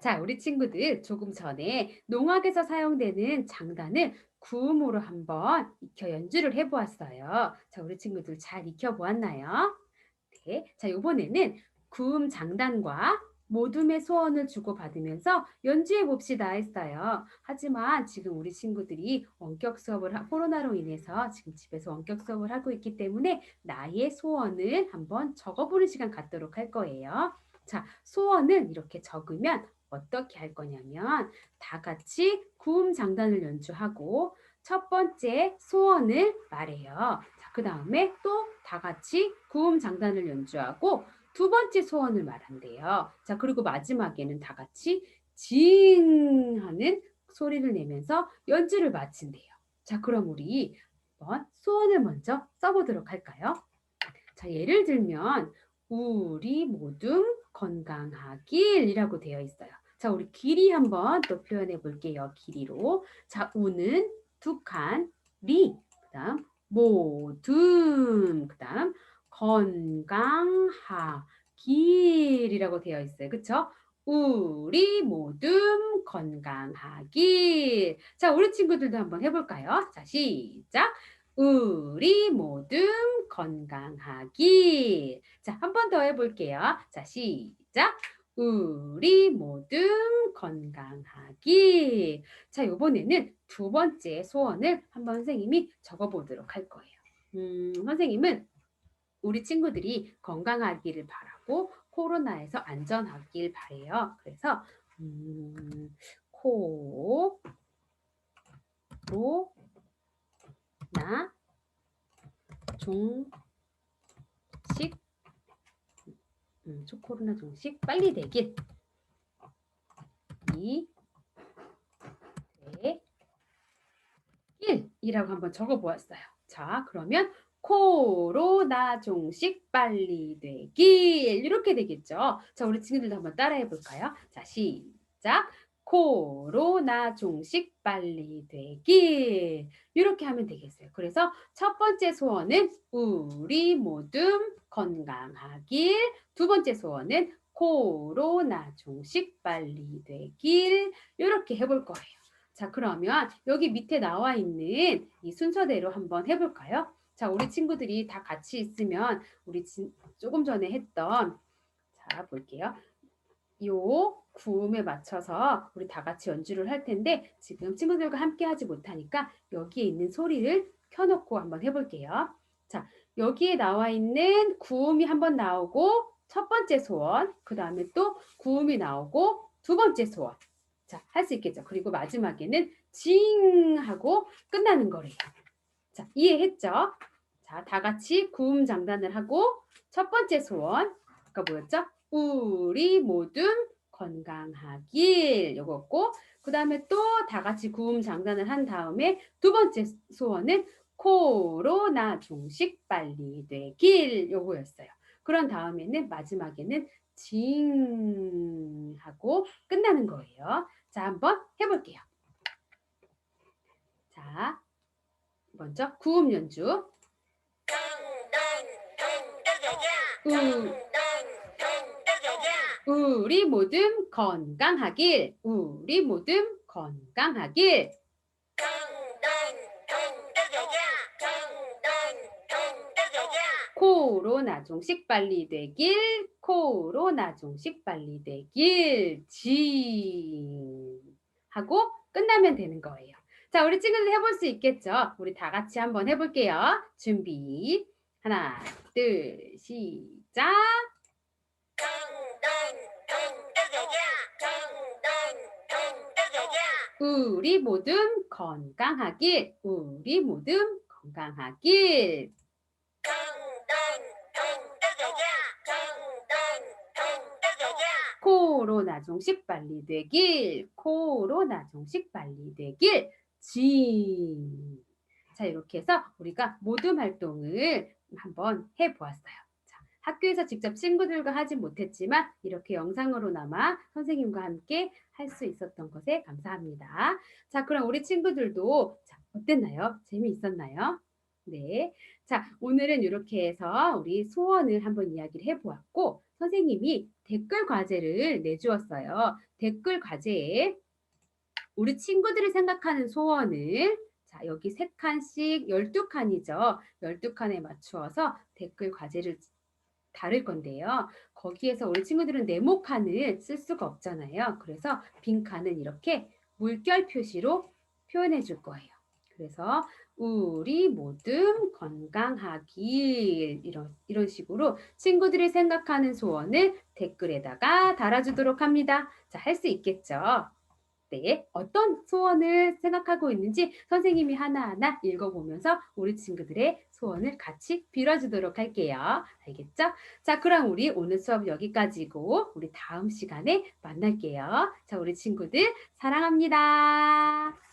자, 우리 친구들 조금 전에 농악에서 사용되는 장단을 구음으로 한번 익혀 연주를 해보았어요. 자, 우리 친구들 잘 익혀보았나요? 네. 자, 이번에는 구음 장단과 모둠의 소원을 주고받으면서 연주해 봅시다 했어요. 하지만 지금 우리 친구들이 원격 수업을 하- 코로나로 인해서 지금 집에서 원격 수업을 하고 있기 때문에 나의 소원을 한번 적어보는 시간 갖도록 할 거예요. 자, 소원을 이렇게 적으면 어떻게 할 거냐면 다 같이 구음 장단을 연주하고 첫 번째 소원을 말해요. 자, 그 다음에 또 다 같이 구음 장단을 연주하고 두 번째 소원을 말한대요. 자, 그리고 마지막에는 다 같이 징 하는 소리를 내면서 연주를 마친대요. 자, 그럼 우리 한번 소원을 먼저 써보도록 할까요? 자, 예를 들면 우리 모두 건강하길이라고 되어 있어요. 자, 우리 길이 한번 또 표현해 볼게요. 길이로. 자, 우는 두 칸, 리, 그 다음 모둠, 그다음 건강하 길이라고 되어 있어요. 그렇죠? 우리 모두 건강하길. 자, 우리 친구들도 한번 해볼까요? 자, 시작. 우리 모두 건강하길. 자, 한 번 더 해볼게요. 자, 시작. 우리 모두 건강하길. 자, 이번에는 두 번째 소원을 한번 선생님이 적어보도록 할 거예요. 음, 선생님은 우리 친구들이 건강하기를 바라고 코로나에서 안전하길 바래요. 그래서 음, 코, 로, 나, 종식, 음, 초코로나 종식 빨리 되길. 이, 대, 일이라고 한번 적어보았어요. 자, 그러면 코로나 종식 빨리 되길 이렇게 되겠죠. 자, 우리 친구들도 한번 따라해 볼까요? 자, 시작. 코로나 종식 빨리 되길 이렇게 하면 되겠어요. 그래서 첫 번째 소원은 우리 모두 건강하길 두 번째 소원은 코로나 종식 빨리 되길 이렇게 해볼 거예요. 자, 그러면 여기 밑에 나와 있는 이 순서대로 한번 해볼까요? 자, 우리 친구들이 다 같이 있으면 우리 진, 조금 전에 했던 자, 볼게요. 요 구음에 맞춰서 우리 다 같이 연주를 할 텐데 지금 친구들과 함께 하지 못하니까 여기에 있는 소리를 켜놓고 한번 해볼게요. 자, 여기에 나와 있는 구음이 한번 나오고 첫 번째 소원, 그 다음에 또 구음이 나오고 두 번째 소원. 자, 할 수 있겠죠. 그리고 마지막에는 징 하고 끝나는 거래요. 자, 이해했죠? 자, 다 같이 구음 장단을 하고 첫 번째 소원, 아까 뭐였죠? 우리 모두 건강하길 요거고 그 다음에 또 다 같이 구음 장단을 한 다음에 두 번째 소원은 코로나 종식 빨리 되길 요거였어요. 그런 다음에는 마지막에는 징 하고 끝나는 거예요. 자, 한번 해볼게요. 자, 먼저 구음 연주. 우, 우리 모두 건강하길. 우리 모두 건강하길. 코로나 종식 빨리 되길. 코로나 종식 빨리 되길. 지 하고 끝나면 되는 거예요. 자, 우리 친구들 해볼 수 있겠죠? 우리 다 같이 한번 해볼게요. 준비. 하나, 둘, 시작. 우리 모두 건강하길. 우리 모두 건강하길. 코로나 종식 빨리 되길. 코로나 종식 빨리 되길. 지. 자, 이렇게 해서 우리가 모둠 활동을 한번 해 보았어요. 자, 학교에서 직접 친구들과 하지 못했지만 이렇게 영상으로나마 선생님과 함께 할 수 있었던 것에 감사합니다. 자, 그럼 우리 친구들도 자, 어땠나요? 재미있었나요? 네. 자, 오늘은 이렇게 해서 우리 소원을 한번 이야기를 해 보았고 선생님이 댓글 과제를 내주었어요. 댓글 과제에 우리 친구들이 생각하는 소원을 자, 여기 세 칸씩 12칸이죠. 12칸에 맞추어서 댓글 과제를 다룰 건데요. 거기에서 우리 친구들은 네모칸을 쓸 수가 없잖아요. 그래서 빈 칸은 이렇게 물결 표시로 표현해 줄 거예요. 그래서 우리 모두 건강하길 이런 이런 식으로 친구들이 생각하는 소원을 댓글에다가 달아주도록 합니다. 자, 할 수 있겠죠? 네, 어떤 소원을 생각하고 있는지 선생님이 하나하나 읽어보면서 우리 친구들의 소원을 같이 빌어주도록 할게요. 알겠죠? 자, 그럼 우리 오늘 수업 여기까지고 우리 다음 시간에 만날게요. 자, 우리 친구들 사랑합니다.